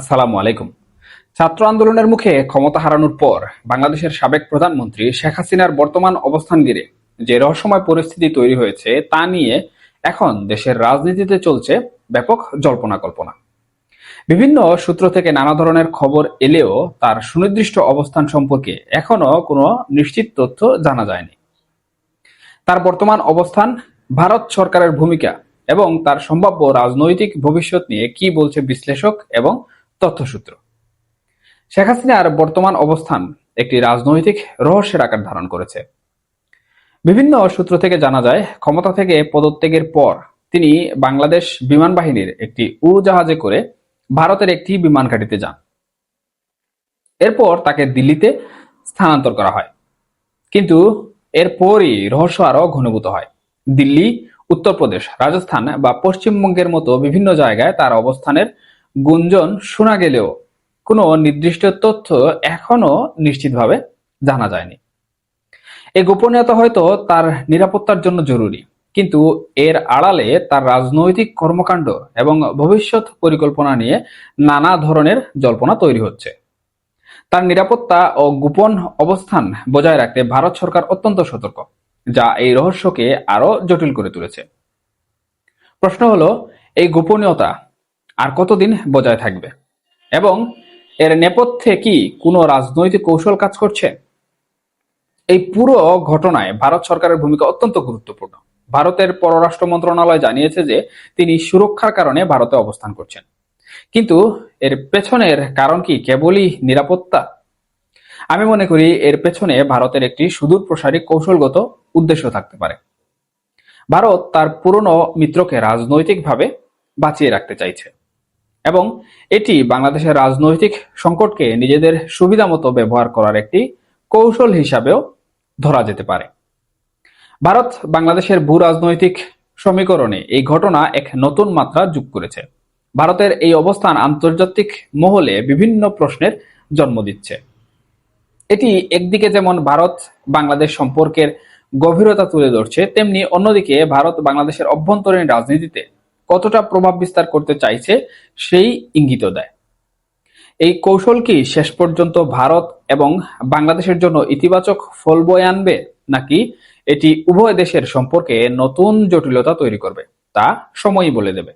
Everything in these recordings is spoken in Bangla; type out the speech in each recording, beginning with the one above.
আসসালামু আলাইকুম। ছাত্র আন্দোলনের মুখে ক্ষমতা হারানোর পর বাংলাদেশের সাবেক প্রধানমন্ত্রী শেখ হাসিনার বর্তমান অবস্থান ঘিরে যে রহস্যময় পরিস্থিতি তৈরি হয়েছে তা নিয়ে এখন দেশের রাজনীতিতে চলছে ব্যাপক জল্পনা কল্পনা। বিভিন্ন সূত্র থেকে নানা ধরনের খবর এলেও তার সুনির্দিষ্ট অবস্থান সম্পর্কে এখনও কোনো নিশ্চিত তথ্য জানা যায়নি। তার বর্তমান অবস্থান, ভারত সরকারের ভূমিকা এবং তার সম্ভাব্য রাজনৈতিক ভবিষ্যৎ নিয়ে কি বলছে বিশ্লেষক এবং তথ্যসূত্র। শেখ হাসিনার বর্তমান অবস্থান একটি রাজনৈতিক রহস্যের আকার ধারণ করেছে। বিভিন্ন সূত্র থেকে জানা যায়, ক্ষমতা থেকে পদত্যাগের পর তিনি বাংলাদেশ বিমান বাহিনীর একটি উড়োজাহাজে করে ভারতের একটি বিমান ঘাঁটিতে যান। এরপর তাকে দিল্লিতে স্থানান্তর করা হয়। কিন্তু এরপরই রহস্য আরও ঘনীভূত হয়। দিল্লি, উত্তরপ্রদেশ, রাজস্থান বা পশ্চিমবঙ্গের মতো বিভিন্ন জায়গায় তার অবস্থানের গুঞ্জন শোনা গেলেও কোনো নির্দিষ্ট তথ্য এখনও নিশ্চিতভাবে জানা যায়নি। এই গোপনীয়তা হয়তো তার নিরাপত্তার জন্য জরুরি, কিন্তু এর আড়ালে তার রাজনৈতিক কর্মকাণ্ড এবং ভবিষ্যৎ পরিকল্পনা নিয়ে নানা ধরনের জল্পনা তৈরি হচ্ছে। তার নিরাপত্তা ও গোপন অবস্থান বজায় রাখতে ভারত সরকার অত্যন্ত সতর্ক, যা এই রহস্যকে আরও জটিল করে তুলেছে। প্রশ্ন হলো, এই গোপনীয়তা আর কতদিন বজায় থাকবে? এবং এর নেপথ্যে কি কোনো রাজনৈতিক কৌশল কাজ করছে? এই পুরো ঘটনায় ভারত সরকারের ভূমিকা অত্যন্ত গুরুত্বপূর্ণ। ভারতের পররাষ্ট্র মন্ত্রণালয় জানিয়েছে যে তিনি সুরক্ষার কারণে ভারতে অবস্থান করছেন। কিন্তু এর পেছনের কারণ কি কেবলই নিরাপত্তা? আমি মনে করি এর পেছনে ভারতের একটি সুদূর প্রসারী কৌশলগত উদ্দেশ্য থাকতে পারে। ভারত তার পুরনো মিত্রকে রাজনৈতিকভাবে বাঁচিয়ে রাখতে চাইছে। এবং এটি বাংলাদেশের রাজনৈতিক সংকটকে নিজেদের সুবিধামতো ব্যবহার করার একটি কৌশল হিসাবেও ধরা যেতে পারে। ভারত বাংলাদেশের ভূ রাজনৈতিক সমীকরণে এই ঘটনা এক নতুন মাত্রা যোগ করেছে। ভারতের এই অবস্থান আন্তর্জাতিক মহলে বিভিন্ন প্রশ্নের জন্ম দিচ্ছে। এটি একদিকে যেমন ভারত বাংলাদেশ সম্পর্কের গভীরতা তুলে ধরছে, তেমনি অন্যদিকে ভারত বাংলাদেশের অভ্যন্তরীণ রাজনীতিতে কতটা প্রভাব বিস্তার করতে চাইছে সেই ইঙ্গিত দেয়। এই কৌশল কি শেষ পর্যন্ত ভারত এবং বাংলাদেশের জন্য ইতিবাচক ফল বয়ে আনবে, নাকি এটি উভয় দেশের সম্পর্কে নতুন জটিলতা তৈরি করবে, তা সময়ই বলে দেবে।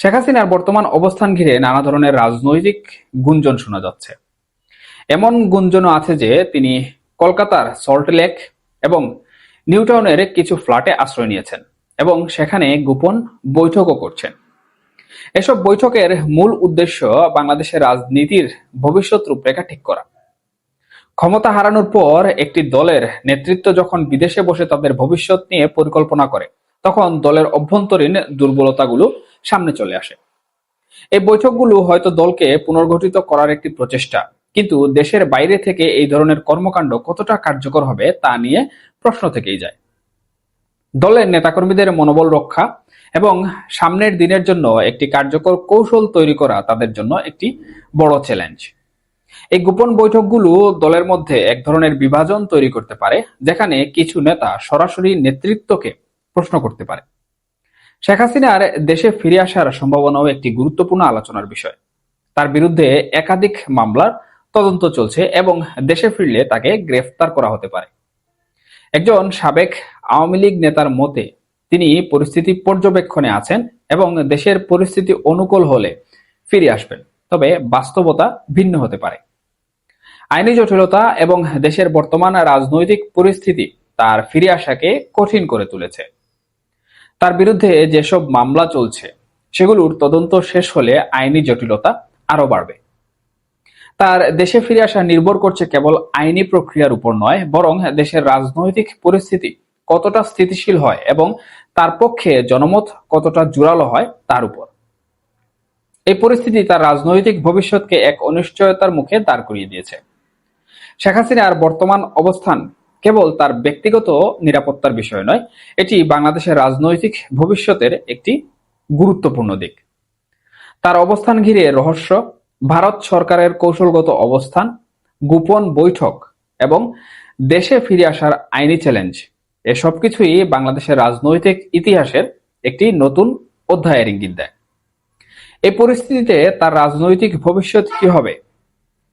শেখ হাসিনার বর্তমান অবস্থান ঘিরে নানা ধরনের রাজনৈতিক গুঞ্জন শোনা যাচ্ছে। এমন গুঞ্জনও আছে যে তিনি কলকাতার সল্টলেক এবং নিউটাউনের কিছু ফ্ল্যাটে আশ্রয় নিয়েছেন। এবং সেখানে গোপন বৈঠকও করছেন। এসব বৈঠকের মূল উদ্দেশ্য বাংলাদেশের রাজনীতির ভবিষ্যৎ রূপরেখা ঠিক করা। ক্ষমতা হারানোর পর একটি দলের নেতৃত্ব যখন বিদেশে বসে তাদের ভবিষ্যৎ নিয়ে পরিকল্পনা করে, তখন দলের অভ্যন্তরীণ দুর্বলতাগুলো সামনে চলে আসে। এই বৈঠকগুলো হয়তো দলকে পুনর্গঠিত করার একটি প্রচেষ্টা, কিন্তু দেশের বাইরে থেকে এই ধরনের কর্মকাণ্ড কতটা কার্যকর হবে তা নিয়ে প্রশ্ন থেকেই যায়। দলের নেতাকর্মীদের মনোবল রক্ষা এবং সামনের দিনের জন্য একটি কার্যকর কৌশল তৈরি করা তাদের জন্য একটি বড় চ্যালেঞ্জ এই গোপন বৈঠকগুলো দলের মধ্যে এক ধরনের বিভাজন তৈরি করতে পারে, যেখানে কিছু নেতা সরাসরি নেতৃত্বকে প্রশ্ন করতে পারে। শেখ হাসিনার দেশে ফিরে আসার সম্ভাবনাও একটি গুরুত্বপূর্ণ আলোচনার বিষয়। তার বিরুদ্ধে একাধিক মামলার তদন্ত চলছে এবং দেশে ফিরলে তাকে গ্রেফতার করা হতে পারে। একজন সাবেক আওয়ামী লীগ নেতার মতে তিনি পরিস্থিতি পর্যবেক্ষণে আছেন এবং দেশের পরিস্থিতি অনুকূল হলে ফিরে আসবেন। তবে বাস্তবতা ভিন্ন হতে পারে। আইনি জটিলতা এবং দেশের বর্তমান রাজনৈতিক পরিস্থিতি তার ফিরে আসাকে কঠিন করে তুলেছে। তার বিরুদ্ধে যেসব মামলা চলছে, সেগুলোর তদন্ত শেষ হলে আইনি জটিলতা আরও বাড়বে। তার দেশে ফিরে আসা নির্ভর করছে কেবল আইনি প্রক্রিয়ার উপর নয়, বরং দেশের রাজনৈতিক পরিস্থিতি কতটা স্থিতিশীল হয় এবং তার পক্ষে জনমত কতটা জোরালো হয় তার উপর। এই পরিস্থিতি তার রাজনৈতিক ভবিষ্যৎকে এক অনিশ্চয়তার মুখে দাঁড় করিয়ে দিয়েছে। শেখ হাসিনার বর্তমান অবস্থান কেবল তার ব্যক্তিগত নিরাপত্তার বিষয় নয়, এটি বাংলাদেশের রাজনৈতিক ভবিষ্যতের একটি গুরুত্বপূর্ণ দিক। তার অবস্থান ঘিরে রহস্য, ভারত সরকারের কৌশলগত অবস্থান, গোপন বৈঠক এবং দেশে ফিরে আসার আইনি চ্যালেঞ্জ এসব কিছুই বাংলাদেশের রাজনৈতিক ইতিহাসের একটি নতুন অধ্যায়ের ইঙ্গিত দেয়। এই পরিস্থিতিতে তার রাজনৈতিক ভবিষ্যৎ কি হবে?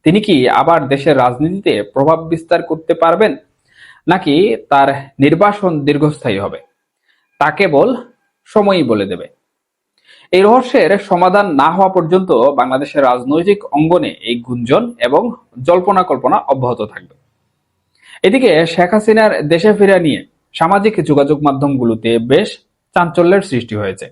তিনি কি আবার দেশের রাজনীতিতে প্রভাব বিস্তার করতে পারবেন? নাকি তার নির্বাসন দীর্ঘস্থায়ী হবে? তা কেবল সময়ই বলে দেবে। এই রহস্যের সমাধান না হওয়া পর্যন্ত বাংলাদেশের রাজনৈতিক অঙ্গনে এই গুঞ্জন এবং জল্পনা কল্পনা অব্যাহত থাকবে। এদিকে শেখ হাসিনার দেশে ফেরা নিয়ে সামাজিক যোগাযোগ মাধ্যমগুলোতে বেশ চাঞ্চল্যের সৃষ্টি হয়েছে।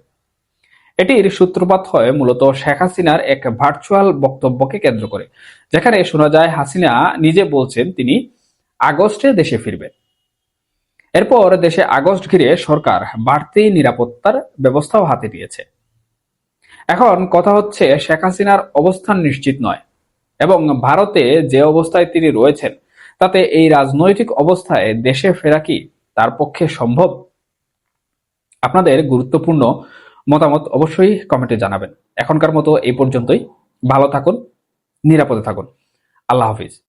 এটির সূত্রপাত হয় মূলত শেখ হাসিনার এক ভার্চুয়াল বক্তব্যকে কেন্দ্র করে, যেখানে শোনা যায় হাসিনা নিজে বলছেন তিনি আগস্টে দেশে ফিরবেন এরপর দেশে আগস্ট ঘিরে সরকার বাড়তি নিরাপত্তার ব্যবস্থাও হাতে নিয়েছে। এখন কথা হচ্ছে শেখ হাসিনার অবস্থান নিশ্চিত নয় এবং ভারতে যে অবস্থায় তিনি রয়েছেন, তাতে এই রাজনৈতিক অবস্থায় দেশে ফেরা কি তার পক্ষে সম্ভব? আপনাদের গুরুত্বপূর্ণ মতামত অবশ্যই কমেন্টে জানাবেন। এখনকার মতো এই পর্যন্তই। ভালো থাকুন, নিরাপদে থাকুন। আল্লাহ হাফিজ।